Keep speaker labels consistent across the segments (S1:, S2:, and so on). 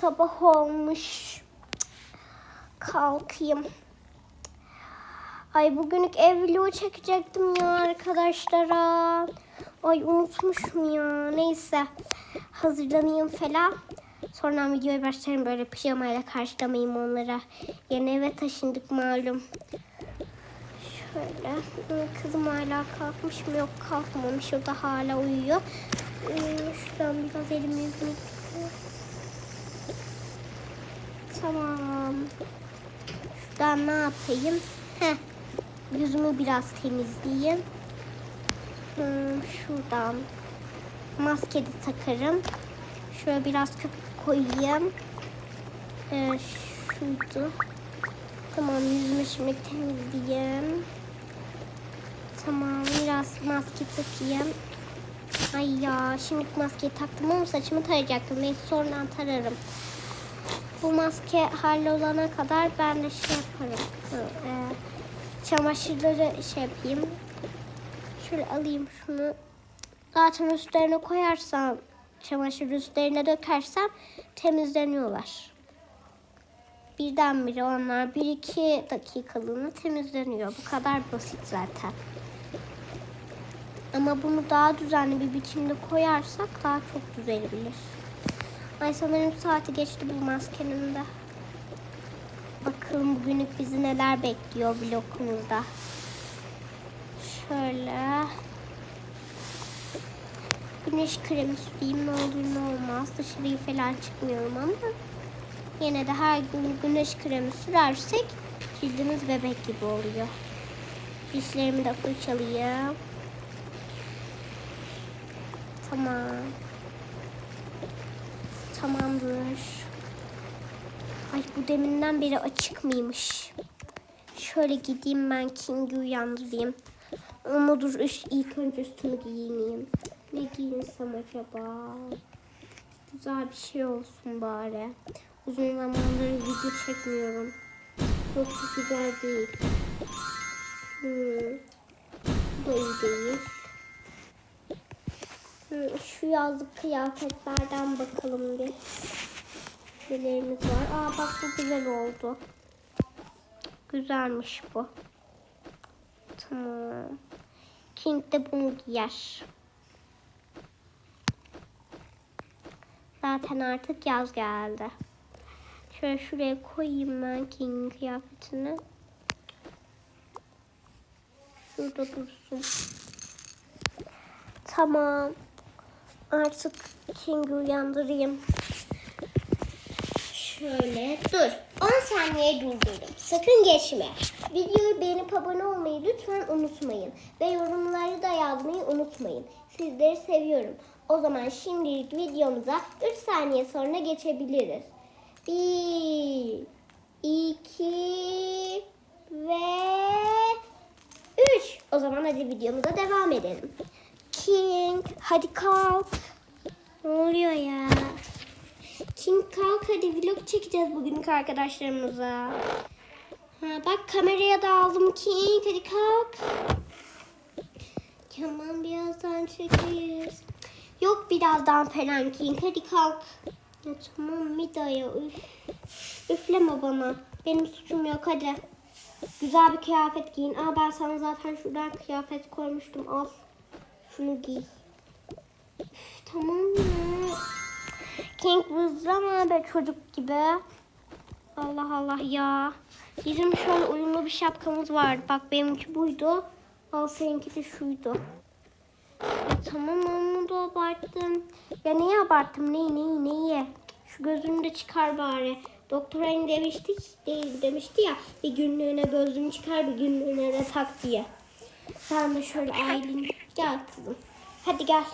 S1: sabah olmuş. Kalkayım. Ay bugünlük ev vlogu çekecektim ya arkadaşlara. Ay unutmuşum ya. Neyse. Hazırlanayım falan. Sonra videoya başlarım böyle pijamayla karşılamayayım onlara. Yeni eve taşındık malum. Şöyle. Kızım hala kalkmış mı? Yok kalkmamış. O da hala uyuyor. Ee, Şuradan biraz elimi yüzümü Tamam. Şuradan ne yapayım? Heh. Yüzümü biraz temizleyeyim. Hmm, şuradan maske de takarım. Şöyle biraz köpük koyayım. Ee, şuydu. Tamam yüzümü şimdi temizleyeyim. Tamam biraz maske takayım. Ay ya şimdi maskeyi taktım ama saçımı tarayacaktım. Neyse sonradan tararım. Bu maske hallolana kadar ben de şey yaparım. E, çamaşırları şey yapayım. Şöyle alayım şunu. Zaten üstlerine koyarsam, çamaşır üstlerine dökersem temizleniyorlar. Birdenbire onlar bir iki dakikalığına temizleniyor. Bu kadar basit zaten. Ama bunu daha düzenli bir biçimde koyarsak daha çok düzelebilir. Ay sanırım saati geçti bu maskenin de. Bakalım bugünlük bizi neler bekliyor blokumuzda. Şöyle. Güneş kremi süreyim ne olur ne olmaz. Dışarıya falan çıkmıyorum ama. Yine de her gün güneş kremi sürersek cildimiz bebek gibi oluyor. Dişlerimi de fırçalayayım. Tamam. Tamamdır. Ay bu deminden beri açık mıymış? Şöyle gideyim ben King'i uyandırayım. Ama dur üş, ilk önce üstümü giyineyim. Ne giyinsem acaba? Güzel bir şey olsun bari. Uzun zamandır video çekmiyorum. Çok güzel değil. Hmm. Bu da iyi değil. Şu yazlık kıyafetlerden bakalım bir. Nelerimiz var. Aa bak bu güzel oldu. Güzelmiş bu. Tamam. King de bunu giyer. Zaten artık yaz geldi. Şöyle şuraya koyayım ben King kıyafetini. Şurada dursun. Tamam. Artık King'i uyandırayım. Şöyle dur. 10 saniye durdurdum. Sakın geçme. Videoyu beğenip abone olmayı lütfen unutmayın. Ve yorumları da yazmayı unutmayın. Sizleri seviyorum. O zaman şimdilik videomuza 3 saniye sonra geçebiliriz. 1 2 ve 3. O zaman hadi videomuza devam edelim. King hadi kalk. Ne oluyor ya? King kalk hadi vlog çekeceğiz bugünkü arkadaşlarımıza. Ha, bak kameraya da aldım King hadi kalk. Tamam birazdan çekeriz. Yok birazdan falan King hadi kalk. Ya tamam Mida'ya üf. Üfleme bana. Benim suçum yok hadi. Güzel bir kıyafet giyin. Aa ben sana zaten şuradan kıyafet koymuştum al. Şunu giy. Üf, tamam ya. King vızlama be çocuk gibi. Allah Allah ya. Bizim şöyle uyumlu bir şapkamız vardı. Bak benimki buydu. Al seninki de şuydu. Ya tamam onu da abarttım. Ya neyi abarttım? Neyi neyi neyi? Şu gözünü de çıkar bari. Doktor hani demişti, değil demişti ya bir günlüğüne gözlüğünü çıkar bir günlüğüne de tak diye. Sen de şöyle Aylin gel kızım. Hadi gel.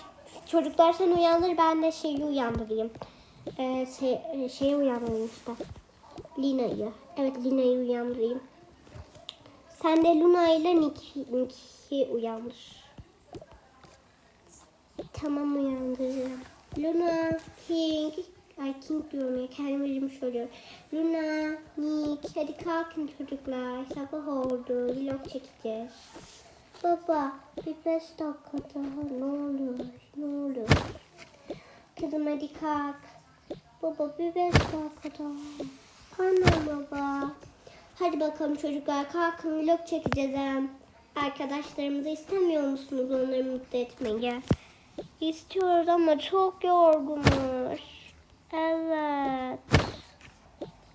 S1: Çocuklar sen uyandır ben de şeyi uyandırayım. Ee, şey, e, şeyi uyandırayım işte. Lina'yı. Evet Lina'yı uyandırayım. Sen de Luna ile Nick'i uyandır. Tamam uyandırıyorum. Luna, King, ay King diyorum ya kendime elimi söylüyorum. Luna, Nick, hadi kalkın çocuklar. Sabah oldu, vlog çekeceğiz. Baba, bir beş dakika daha ne olur, ne olur. Kızım hadi kalk. Baba bir beş dakika daha. Pardon baba. Hadi bakalım çocuklar kalkın vlog çekeceğiz. Arkadaşlarımızı istemiyor musunuz onları mutlu etmeyi? İstiyoruz ama çok yorgunuz. Evet.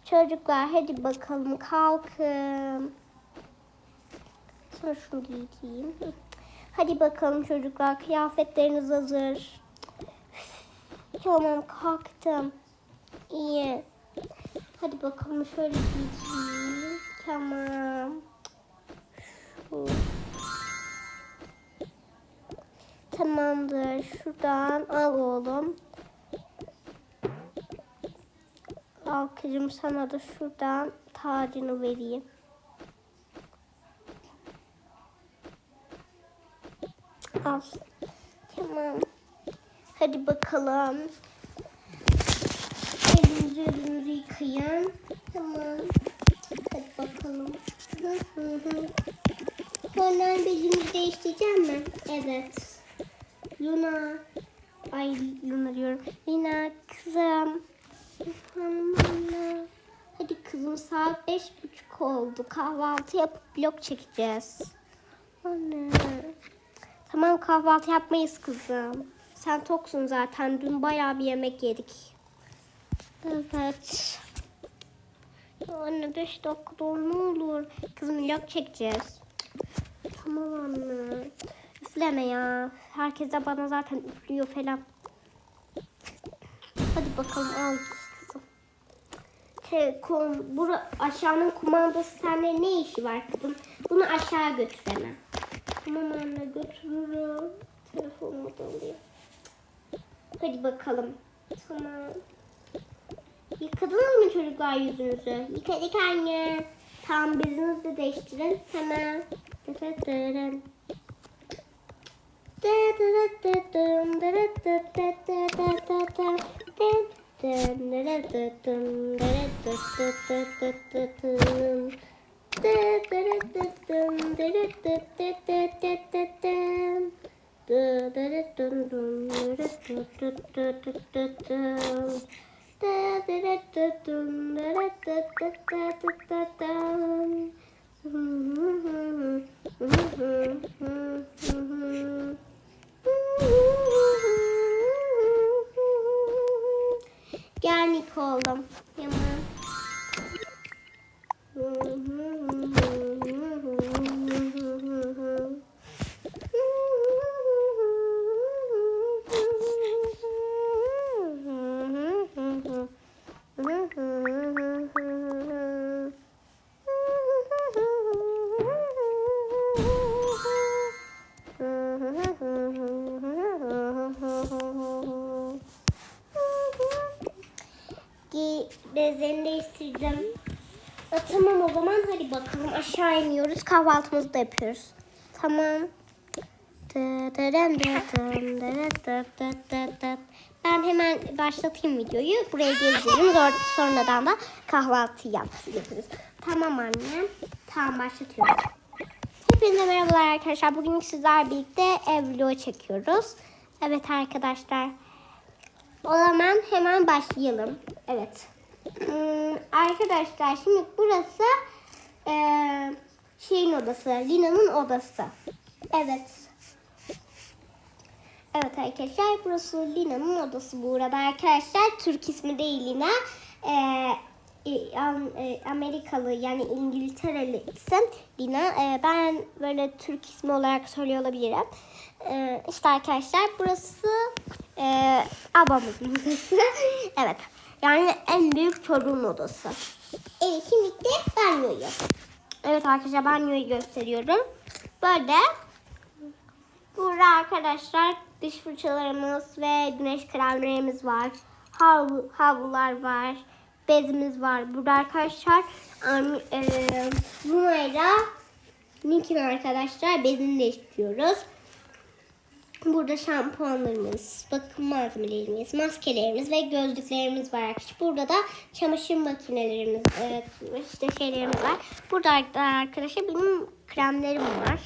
S1: Çocuklar hadi bakalım kalkın. Sana şunu giyeyim. Hadi bakalım çocuklar kıyafetleriniz hazır. Tamam kalktım. İyi. Hadi bakalım şöyle giyeyim. Tamam. Şu. Tamamdır. Şuradan al oğlum. Al kızım sana da şuradan tacını vereyim. Al. Tamam. Hadi bakalım. Elinizi elinizi yıkayın. Tamam. Hadi bakalım. Hı hı. Sonra bezimizi değiştireceğim mi? Evet. Luna. Ay Luna diyorum. Lina kızım. Efendim anne. Hadi kızım saat beş buçuk oldu. Kahvaltı yapıp vlog çekeceğiz. Anne. Tamam kahvaltı yapmayız kızım. Sen toksun zaten. Dün bayağı bir yemek yedik. Evet. Anne 5 dakika ne olur. Kızım vlog çekeceğiz. Tamam anne. Üfleme ya. Herkes de bana zaten üflüyor falan. Hadi bakalım al kızım. Kum, bura, aşağının kumandası sende ne işi var kızım? Bunu aşağı götür hemen. Tamam anne götürürüm. Telefonumu da alayım. Hadi bakalım. Tamam. Yıkadınız mı çocuklar yüzünüzü? Yıkadık anne. Tamam bezinizi de değiştirin. Hemen. Gel Niko oğlum. Yaman. Aşağı iniyoruz kahvaltımızı da yapıyoruz. Tamam. Ben hemen başlatayım videoyu. Buraya geleceğim. Zor- Sonradan da kahvaltı yapıyoruz. Tamam anne. Tamam başlatıyorum. Hepinize merhabalar arkadaşlar. Bugün sizler birlikte ev vlogu çekiyoruz. Evet arkadaşlar. O zaman hemen başlayalım. Evet. Hmm, arkadaşlar şimdi burası eee, şeyin odası. Lina'nın odası. Evet. Evet arkadaşlar burası Lina'nın odası bu arada arkadaşlar. Türk ismi değil Lina. Eee, e, e, Amerikalı yani İngiltereli isim Lina. Eee, ben böyle Türk ismi olarak söylüyor olabilirim. Eee işte arkadaşlar burası eee abamızın odası. evet. Yani en büyük çocuğun odası. Evet şimdi de banyoyu. Evet arkadaşlar banyoyu gösteriyorum. Böyle Burada arkadaşlar diş fırçalarımız ve güneş kremlerimiz var. Havlu, havlular var. Bezimiz var. Burada arkadaşlar Luna'yla Nick'in arkadaşlar bezini değiştiriyoruz. Burada şampuanlarımız, bakım malzemelerimiz, maskelerimiz ve gözlüklerimiz var. Burada da çamaşır makinelerimiz, işte şeylerimiz var. Burada da arkadaşlar benim kremlerim var.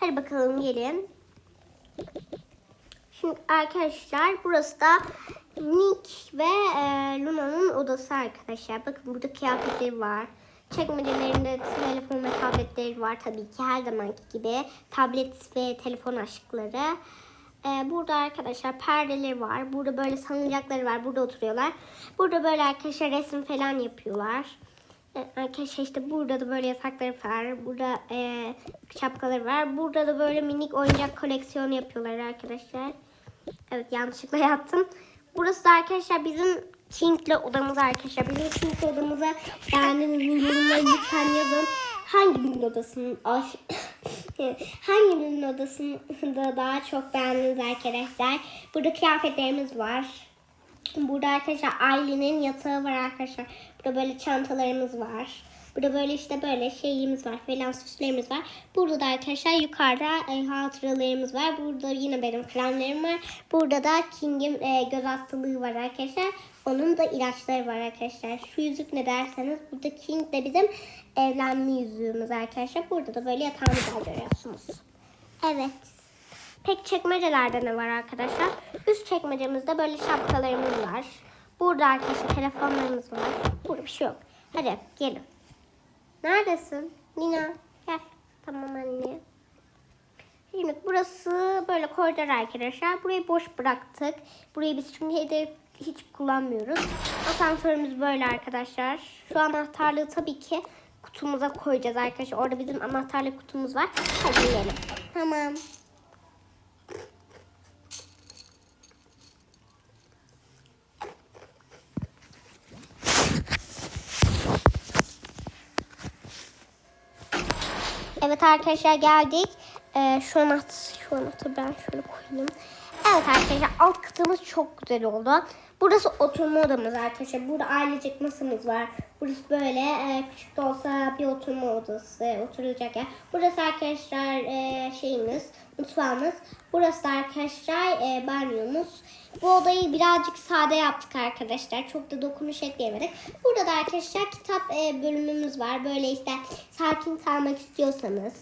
S1: Hadi bakalım gelin. Şimdi arkadaşlar burası da Nick ve e, Luna'nın odası arkadaşlar. Bakın burada kıyafetleri var. Çekmecelerinde telefon ve tabletleri var tabii ki her zamanki gibi. Tablet ve telefon aşıkları. E, burada arkadaşlar perdeleri var. Burada böyle salıncakları var. Burada oturuyorlar. Burada böyle arkadaşlar resim falan yapıyorlar. E, Arkadaşlar işte burada da böyle yatakları var. Burada e, şapkaları var. Burada da böyle minik oyuncak koleksiyonu yapıyorlar arkadaşlar. Evet yanlışlıkla yaptım. Burası da arkadaşlar bizim King'le odamız arkadaşlar. Bizim King'le odamıza beğendiğiniz yorumları lütfen yazın. Hangi birinin odasının hangi birinin odasında daha çok beğendiniz arkadaşlar. Burada kıyafetlerimiz var. Burada arkadaşlar Aylin'in yatağı var arkadaşlar. Burada böyle çantalarımız var. Burada böyle işte böyle şeyimiz var falan süslerimiz var. Burada da arkadaşlar yukarıda e, hatıralarımız var. Burada yine benim kremlerim var. Burada da King'in e, göz hastalığı var arkadaşlar. Onun da ilaçları var arkadaşlar. Şu yüzük ne derseniz burada King de bizim evlenme yüzüğümüz arkadaşlar. Burada da böyle yatağımız var görüyorsunuz. Evet. Pek çekmecelerde ne var arkadaşlar? Üst çekmecemizde böyle şapkalarımız var. Burada arkadaşlar telefonlarımız var. Burada bir şey yok. Hadi gelin. Neredesin? Nina gel. Tamam anne. Şimdi burası böyle koridor arkadaşlar. Burayı boş bıraktık. Burayı biz çünkü hedef hiç kullanmıyoruz. Asansörümüz böyle arkadaşlar. Şu anahtarlığı tabii ki kutumuza koyacağız arkadaşlar. Orada bizim anahtarlık kutumuz var. Hadi gidelim. Tamam. Evet arkadaşlar geldik. Ee, şu anahtar, şu anahtarı ben şöyle koyayım. Evet arkadaşlar alt katımız çok güzel oldu. Burası oturma odamız arkadaşlar. Burada ailecek masamız var. Burası böyle e, küçük de olsa bir oturma odası, oturulacak yer. Burası arkadaşlar e, şeyimiz, mutfağımız. Burası da arkadaşlar e, banyomuz. Bu odayı birazcık sade yaptık arkadaşlar. Çok da dokunuş ekleyemedik. Burada da arkadaşlar kitap e, bölümümüz var. Böyle işte sakin kalmak istiyorsanız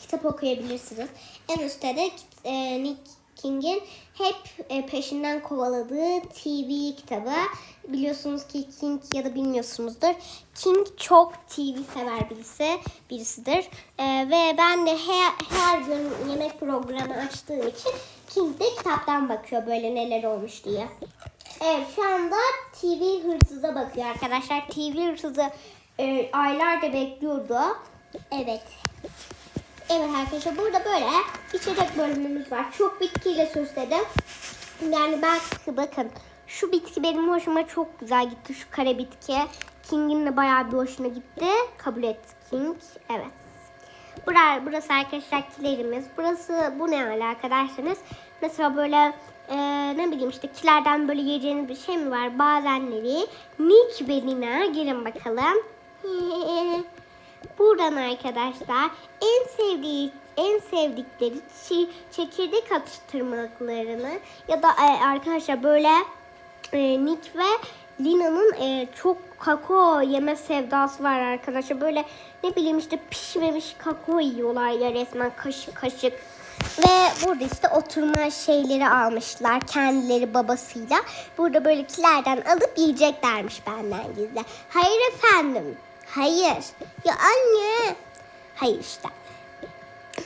S1: kitap okuyabilirsiniz. En üstte de e, Nick King'in hep e, peşinden kovaladığı TV kitabı. Biliyorsunuz ki King ya da bilmiyorsunuzdur. King çok TV sever birisi, birisidir. E, ve ben de her, her gün yemek programı açtığım için King de kitaptan bakıyor böyle neler olmuş diye. Evet şu anda TV hırsıza bakıyor arkadaşlar. TV hırsızı e, aylarca bekliyordu. Evet. Evet arkadaşlar burada böyle içecek bölümümüz var. Çok bitkiyle süsledim. Yani ben bakın şu bitki benim hoşuma çok güzel gitti. Şu kare bitki. King'in de bayağı bir hoşuna gitti. Kabul etti King. Evet. Burası, burası arkadaşlar kilerimiz. Burası bu ne alaka derseniz. Mesela böyle e, ne bileyim işte kilerden böyle yiyeceğiniz bir şey mi var? Bazenleri Nick ve Nina gelin bakalım. Buradan arkadaşlar en sevdiği en sevdikleri çi- çekirdek atıştırmalıklarını ya da e, arkadaşlar böyle e, Nick ve Lina'nın e, çok kakao yeme sevdası var arkadaşlar. Böyle ne bileyim işte pişmemiş kakao yiyorlar ya resmen kaşık kaşık. Ve burada işte oturma şeyleri almışlar kendileri babasıyla. Burada böyle kilerden alıp yiyeceklermiş benden gizli. Hayır efendim. Hayır. Ya anne. Hayır işte.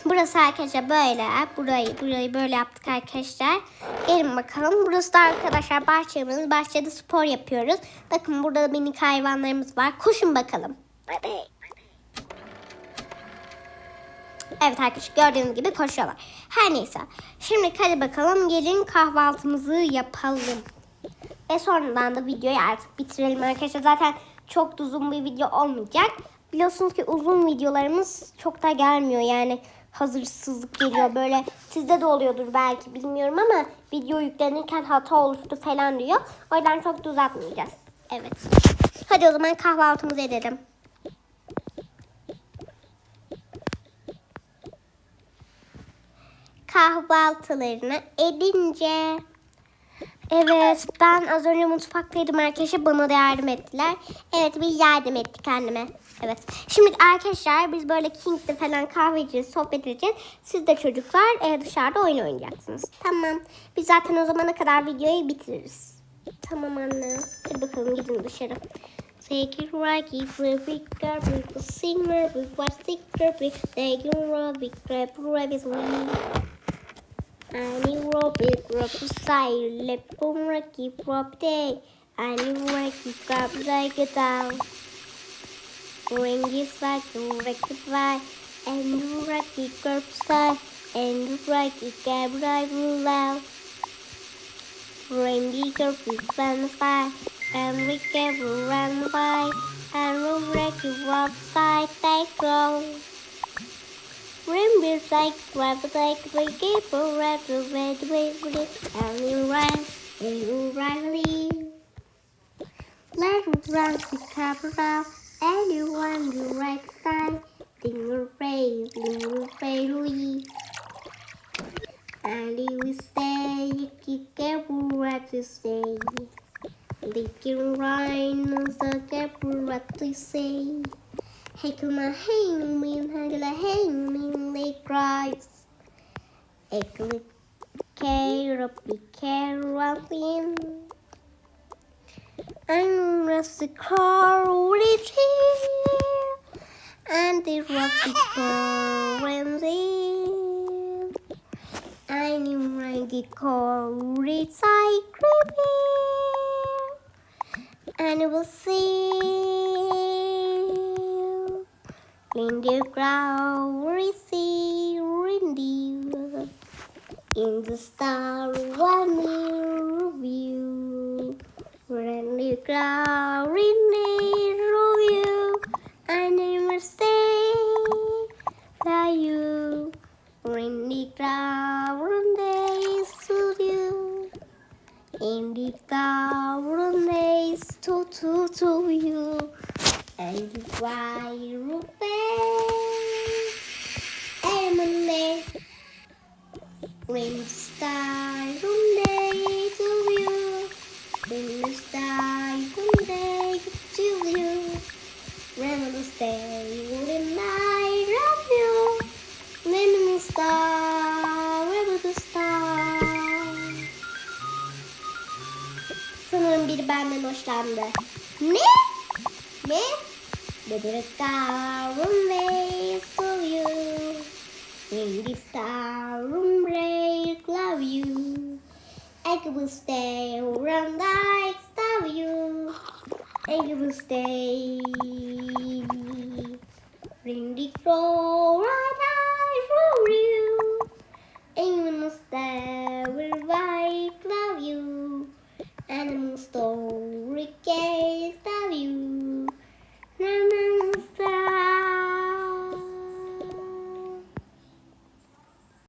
S1: Burası arkadaşlar böyle. Burayı burayı böyle yaptık arkadaşlar. Gelin bakalım. Burası da arkadaşlar bahçemiz. Bahçede spor yapıyoruz. Bakın burada da minik hayvanlarımız var. Koşun bakalım. Evet arkadaşlar gördüğünüz gibi koşuyorlar. Her neyse. Şimdi hadi bakalım gelin kahvaltımızı yapalım. Ve sonradan da videoyu artık bitirelim arkadaşlar. Zaten çok da uzun bir video olmayacak. Biliyorsunuz ki uzun videolarımız çok da gelmiyor yani hazırsızlık geliyor böyle sizde de oluyordur belki bilmiyorum ama video yüklenirken hata oluştu falan diyor. O yüzden çok da uzatmayacağız. Evet. Hadi o zaman kahvaltımızı edelim. Kahvaltılarını edince Evet ben az önce mutfaktaydım arkadaşlar bana da yardım ettiler. Evet biz yardım ettik anneme. Evet. Şimdi arkadaşlar biz böyle King'de falan kahve içeceğiz, sohbet edeceğiz. Siz de çocuklar e, dışarıda oyun oynayacaksınız. Tamam. Biz zaten o zamana kadar videoyu bitiririz. Tamam anne. Hadi bakalım gidin dışarı. Take it we pick up, we will singer, we will sticker, we take it we grab, right, is we. Ani robi grub sai lip pum raki prop day. Ani raki grub like a down. Ringy sack rectify. And raki grub sai. And raki cab drive loud. Ringy grub is fun fire. And we can run by. And raki grub sai take go. Rainbows like rabbits like the gable rabbit red wavy and you rise and you rally. Let runs the capital and you want the right side in your face in your family. And you will stay you careful what to say. They can rhyme the careful what to say. Hekuma hang mean, hangula hang mean, lake rides. Eklikero pikero mean. And was the car with him. And it was the car when I'm it was the car with cycling. And it will see. Reindeer growl, rissy, reindeer. In the star one review. Reindeer growl, reindeer review. I never say that you. Reindeer growl, reindeer in the growl, reindeer to to to you. And why rupe Emily When star Monday to you When star Monday to you When stay When I love you When star the star Sanırım biri benden hoşlandı. Ne? Ne? The star room waves to you. When the star room breaks, love you. I will stay around like star you. I will stay.